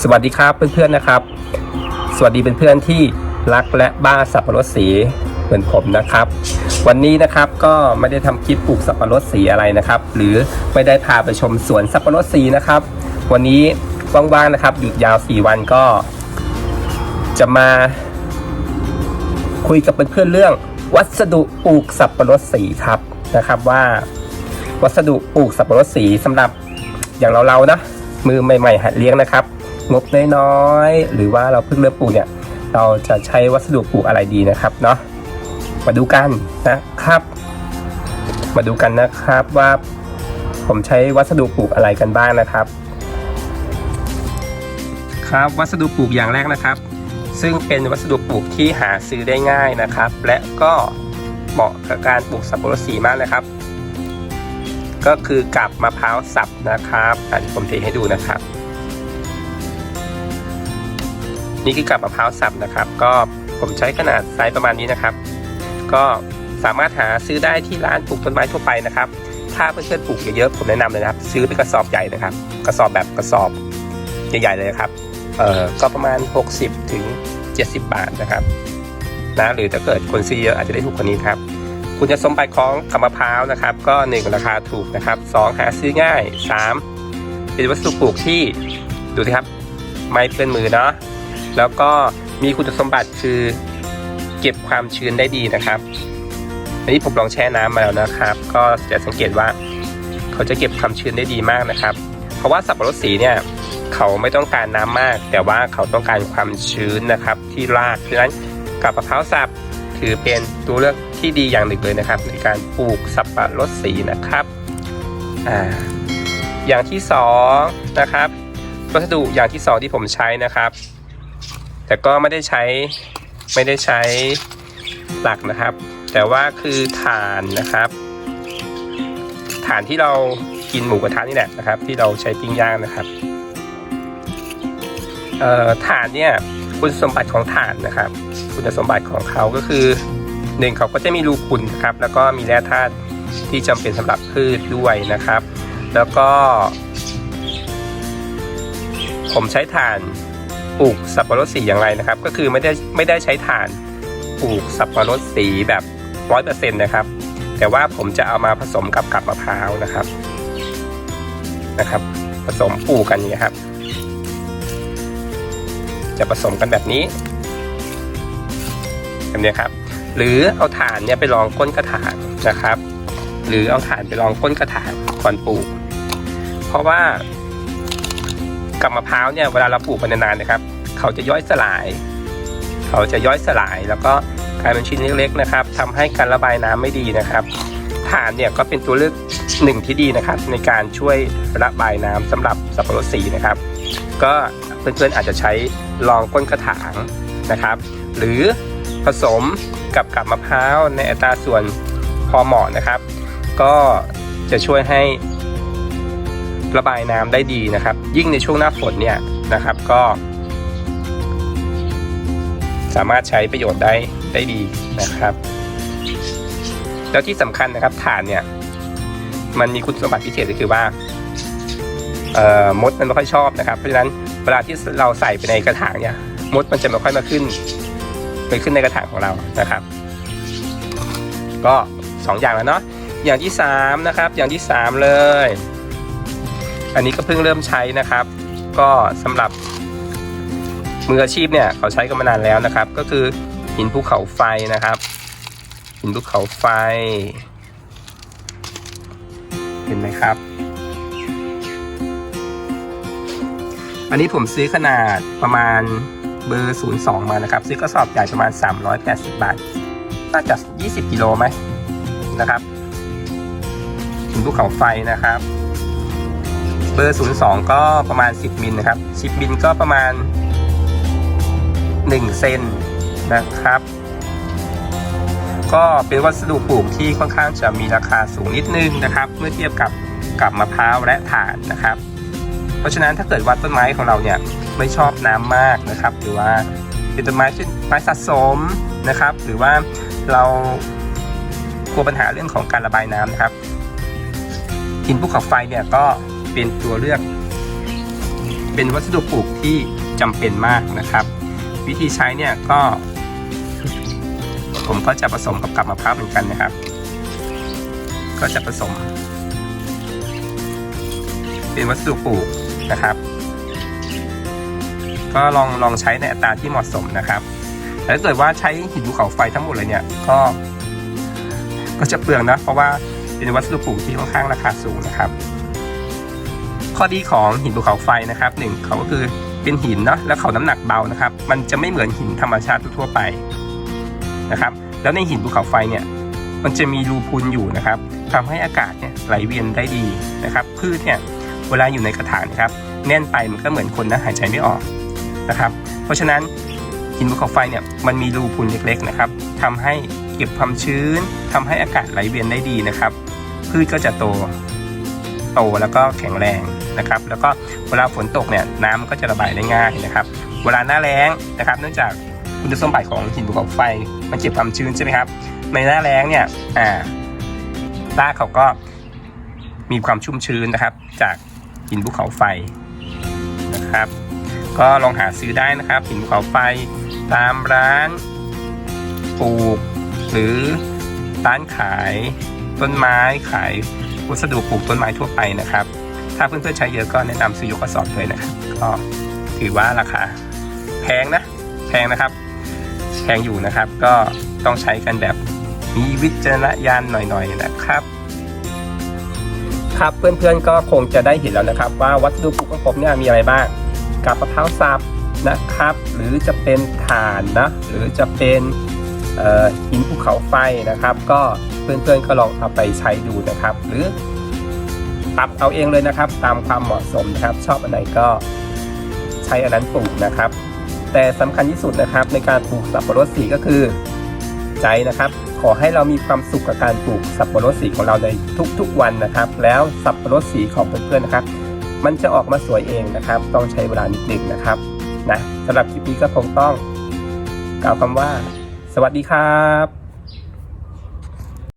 สวัสดีครับเพื่อนๆนะครับ สวัสดีเพื่อนๆที่รักและบ้าสับปะรดสีเหมือนผมนะครับ วันนี้นะครับก็ไม่ได้ทำคลิปปลูกสับปะรดสีอะไรนะครับ หรือไม่ได้พาไปชมสวนสับปะรดสีนะครับ วันนี้ว่างๆนะครับหยุดยาว 4 วันก็ จะมา คุยกับเพื่อนๆเรื่อง วัสดุปลูกสับปะรดสีครับนะครับว่า วัสดุปลูกสับปะรดสีสำหรับอย่างเราๆนะมือใหม่ๆหัดเลี้ยงนะครับ งบน้อยๆหรือว่าเราเพิ่งเริ่มปลูกเนี่ย เราจะใช้วัสดุปลูกอะไรดีนะครับเนาะมาดูกันนะครับ มาดูกันนะครับว่าผมใช้วัสดุปลูกอะไรกันบ้างนะครับ ครับวัสดุปลูกอย่างแรกนะครับ ซึ่งเป็นวัสดุปลูกที่หาซื้อได้ง่ายนะครับ และก็เหมาะกับการปลูกสับปะรดสีมากนะครับ ก็คือกับมะพร้าวสับนะครับอันนี้ผมเทให้ดูนะครับ นี่คือกับมะพร้าวสับนะครับ ก็ผมใช้ขนาดไซส์ประมาณนี้นะครับ ก็สามารถหาซื้อได้ที่ร้านปลูกต้นไม้ทั่วไปนะครับ ถ้าเพื่อนๆปลูกเยอะๆผมแนะนำเลยนะครับ ซื้อเป็นกระสอบใหญ่นะครับ กระสอบแบบกระสอบใหญ่ๆเลยนะครับเอ่อก็ประมาณ 60 ถึง 70 บาทนะครับนะหรือถ้าเกิดคนซื้อเยอะอาจจะได้ถูกกว่านี้ครับคุณจะสมบัติของกับมะพร้าวนะครับ ก็ 1 ราคาถูกนะครับ 2 หาซื้อง่าย 3 เป็นวัสดุปลูกที่ดูสิครับ ไม่เปื้อนมือเนาะ แล้วก็มีคุณสมบัติคือเก็บความชื้นได้ดีนะครับอันนี้ผมลองแช่น้ำมาแล้วนะครับ ก็จะสังเกตว่า เขาจะเก็บความชื้นได้ดีมากนะครับ เพราะว่าสับปะรดสีเนี่ยเขาไม่ต้องการน้ำมาก แต่ว่าเขาต้องการความชื้นนะครับ ที่รากเพราะฉะนั้นกับมะพร้าวสับถือเป็นตัวเลือกที่ดีอย่างหนึ่งเลยนะครับ ในการปลูกสับปะรดสีนะครับอ่าอย่างที่สองนะครับวัสดุอย่างที่สองที่ผมใช้นะครับ แต่ก็ไม่ได้ใช้ไม่ได้ใช้หลักนะครับ แต่ว่าคือถ่านนะครับถ่านที่เรากินหมูกระทะนี่แหละนะครับ ที่เราใช้ปิ้งย่างนะครับเอ่อถ่านเนี่ยคุณสมบัติของถ่านนะครับ คุณสมบัติของเขาก็คือหนึ่งเขาก็จะมีรูพุนนะครับ แล้วก็มีแร่ธาตุที่จำเป็นสำหรับพืชด้วยนะครับ แล้วก็ ผมใช้ถ่าน ปลูกสับปะรดสีอย่างไรนะครับ ก็คือไม่ได้ไม่ได้ใช้ถ่านปลูกสับปะรดสีแบบร้อยเปอร์เซ็นต์นะครับ แต่ว่าผมจะเอามาผสมกับกับมะพร้าวนะครับนะครับ ผสมปลูกกันนี้ครับ จะผสมกันแบบนี้แบบนี้ครับ หรือเอาถ่านเนี่ยไปรองก้นกระถางนะครับ หรือเอาถ่านไปรองก้นกระถางก่อนปลูก เพราะว่า กับมะพร้าวเนี่ยเวลาเราปลูกไปนานๆนะครับ เขาจะย่อยสลาย เขาจะย่อยสลายแล้วก็กลายเป็นชิ้นเล็กๆนะครับทำให้การระบายน้ำไม่ดีนะครับถ่านเนี่ยก็เป็นตัวเลือกหนึ่งที่ดีนะครับ ในการช่วยระบายน้ำสำหรับสับปะรดสีนะครับ ก็เพื่อนๆอาจจะใช้รองก้นกระถางนะครับ หรือผสมกับกับมะพร้าวในอัตราส่วนพอเหมาะนะครับ ก็จะช่วยให้ ระบายน้ำได้ดีนะครับ ยิ่งในช่วงหน้าฝนเนี่ยนะครับก็ สามารถใช้ประโยชน์ได้ได้ดีนะครับ แล้วที่สำคัญนะครับถ่านเนี่ยมันมีคุณสมบัติพิเศษก็คือว่าเอ่อมดมันไม่ค่อยชอบนะครับ เพราะฉะนั้นเวลาที่เราใส่ไปในกระถางเนี่ยมดมันจะไม่ค่อยมาขึ้นไปขึ้นในกระถางของเรานะครับ ก็สองอย่างแล้วเนาะอย่างที่สามนะครับ อย่างที่สามเลย อันนี้ก็เพิ่งเริ่มใช้นะครับ ก็สำหรับมืออาชีพเนี่ยเขาใช้กันมานานแล้วนะครับ ก็คือหินภูเขาไฟนะครับ หินภูเขาไฟ เห็นไหมครับ อันนี้ผมซื้อขนาดประมาณเบอร์ 02 มานะครับ ซื้อกระสอบใหญ่ประมาณ 380 บาท น่าจะ 20 กิโลไหมนะครับ หินภูเขาไฟนะครับ เบอร์ 02 ก็ประมาณ 10 มิลนะครับ 10 มิลก็ประมาณ 1 เซนนะครับ ก็เป็นวัสดุปลูกที่ค่อนข้างจะมีราคาสูงนิดนึงนะครับ เมื่อเทียบกับกับมะพร้าวและถ่านนะครับ เพราะฉะนั้นถ้าเกิดว่าต้นไม้ของเราเนี่ยไม่ชอบน้ำมากนะครับ หรือว่าเป็นต้นไม้ที่นไม้สะสมนะครับ หรือว่าเรากลัวปัญหาเรื่องของการระบายน้ำนะครับหินภูเขาไฟเนี่ยก็ เป็นตัวเลือก เป็นวัสดุปลูกที่จำเป็นมากนะครับ วิธีใช้เนี่ยก็ ผมก็จะผสมกับกับมะพร้าวเหมือนกันนะครับ ก็จะผสม เป็นวัสดุปลูกนะครับ ก็ลองลองใช้ในอัตราที่เหมาะสมนะครับแต่ถ้าเกิดว่าใช้หินภูเขาไฟทั้งหมดเลยเนี่ยก็ ก็จะเปลืองนะเพราะว่าเป็นวัสดุปลูกที่ค่อนข้างราคาสูงนะครับ ข้อดีของหินภูเขาไฟนะครับหนึ่งเขาก็คือเป็นหินเนาะแล้วเขาน้ำหนักเบานะครับ มันจะไม่เหมือนหินธรรมชาติทั่วไปนะครับ แล้วในหินภูเขาไฟเนี่ยมันจะมีรูพุนอยู่นะครับทำให้อากาศเนี่ยไหลเวียนได้ดีนะครับ พืชเนี่ยเวลาอยู่ในกระถางนะครับ แน่นไปมันก็เหมือนคนนะหายใจไม่ออกนะครับ เพราะฉะนั้นหินภูเขาไฟเนี่ยมันมีรูพุนเล็กๆนะครับทำให้เก็บความชื้นทำให้อากาศไหลเวียนได้ดีนะครับ พืชก็จะโต โตแล้วก็แข็งแรงนะครับ แล้วก็เวลาฝนตกเนี่ยน้ำก็จะระบายได้ง่ายนะครับ เวลาหน้าแล้งนะครับ เนื่องจากคุณสมบัติของหินภูเขาไฟมันเก็บความชื้นใช่ไหมครับ ในหน้าแล้งเนี่ยอ่ารากเขาก็มีความชุ่มชื้นนะครับ จากหินภูเขาไฟนะครับ ก็ลองหาซื้อได้นะครับ หินภูเขาไฟตามร้านปลูก หรือร้านขายต้นไม้ขาย วัสดุปลูกต้นไม้ทั่วไปนะครับ ถ้าเพื่อนๆใช้เยอะก็แนะนำซื้อยกกระสอบเลยนะครับ ก็ถือว่าราคาแพงนะ แพงนะครับ แพงอยู่นะครับ ก็ต้องใช้กันแบบมีวิจารณญาณหน่อยๆนะครับ ครับเพื่อนๆก็คงจะได้เห็นแล้วนะครับ ว่าวัสดุปลูกของผมเนี่ยมีอะไรบ้างกับมะพร้าวสับนะครับ หรือจะเป็นถ่านนะ หรือจะเป็น หินภูเขาไฟนะครับ ก็เพื่อนๆก็ลองเอาไปใช้ดูนะครับ หรือปรับเอาเองเลยนะครับ ตามความเหมาะสมนะครับ ชอบอันไหนก็ใช้อันนั้นปลูกนะครับ แต่สำคัญที่สุดนะครับ ในการปลูกสับปะรดสีก็คือใจนะครับ ขอให้เรามีความสุขกับการปลูกสับปะรดสีของเราในทุกๆวันนะครับ แล้วสับปะรดสีของเพื่อนๆนะครับ มันจะออกมาสวยเองนะครับ ต้องใช้เวลานิดหนึ่งนะครับนะสำหรับคลิปนี้ก็คงต้องกล่าวคำว่า สวัสดีครับ